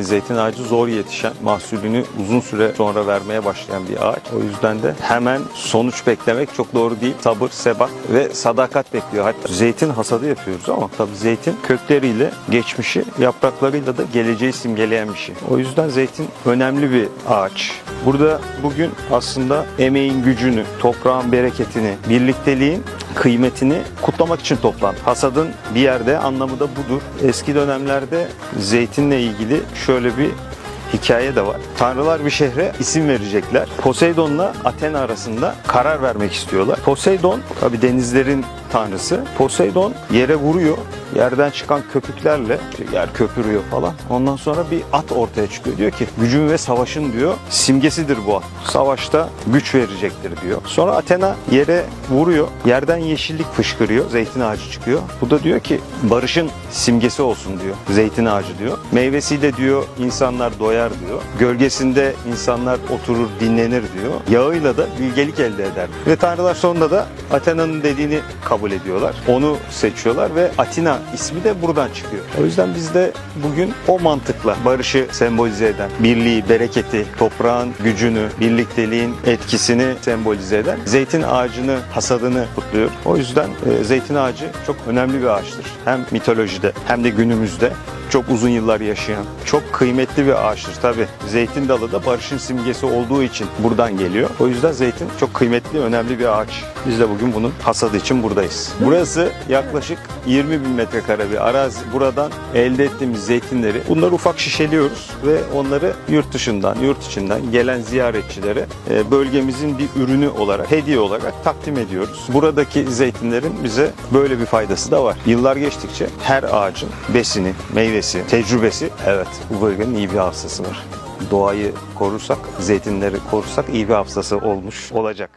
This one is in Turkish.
Zeytin ağacı zor yetişen, mahsulünü uzun süre sonra vermeye başlayan bir ağaç. O yüzden de hemen sonuç beklemek çok doğru değil. Sabır, sebat ve sadakat bekliyor. Hatta zeytin hasadı yapıyoruz ama tabii zeytin kökleriyle, geçmişi, yapraklarıyla da geleceği simgeleyen bir şey. O yüzden zeytin önemli bir ağaç. Burada bugün aslında emeğin gücünü, toprağın bereketini, birlikteliğin kıymetini kutlamak için toplandı. Hasadın bir yerde anlamı da budur. Eski dönemlerde zeytinle ilgili şöyle bir hikaye de var. Tanrılar bir şehre isim verecekler. Poseidon'la Athena arasında karar vermek istiyorlar. Poseidon tabi denizlerin tanrısı. Poseidon yere vuruyor. Yerden çıkan köpüklerle yer köpürüyor falan. Ondan sonra bir at ortaya çıkıyor. Diyor ki gücün ve savaşın diyor simgesidir bu at. Savaşta güç verecektir diyor. Sonra Athena yere vuruyor. Yerden yeşillik fışkırıyor. Zeytin ağacı çıkıyor. Bu da diyor ki barışın simgesi olsun diyor. Zeytin ağacı diyor. Meyvesiyle diyor insanlar doyar diyor. Gölgesinde insanlar oturur dinlenir diyor. Yağıyla da bilgelik elde eder. Ve tanrılar sonunda da Athena'nın dediğini kabul ediyorlar. Onu seçiyorlar ve Atina ismi de buradan çıkıyor. O yüzden biz de bugün o mantıkla barışı sembolize eden, birliği, bereketi, toprağın gücünü, birlikteliğin etkisini sembolize eden zeytin ağacını, hasadını kutluyor. O yüzden e, zeytin ağacı çok önemli bir ağaçtır. Hem mitolojide hem de günümüzde çok uzun yıllar yaşayan, çok kıymetli bir ağaçtır. Tabi zeytin dalı da barışın simgesi olduğu için buradan geliyor. O yüzden zeytin çok kıymetli, önemli bir ağaç. Biz de bugün bunun hasadı için buradayız. Burası yaklaşık 20 bin metrekare bir arazi. Buradan elde ettiğimiz zeytinleri, bunları ufak şişeliyoruz ve onları yurt dışından, yurt içinden gelen ziyaretçilere e, bölgemizin bir ürünü olarak, hediye olarak takdim ediyoruz. Buradaki zeytinlerin bize böyle bir faydası da var. Yıllar geçtikçe her ağacın besini, meyvesi, tecrübesi, evet bu bölgenin iyi bir hafızası var. Doğayı korursak, zeytinleri korursak iyi bir hafızası olmuş olacak.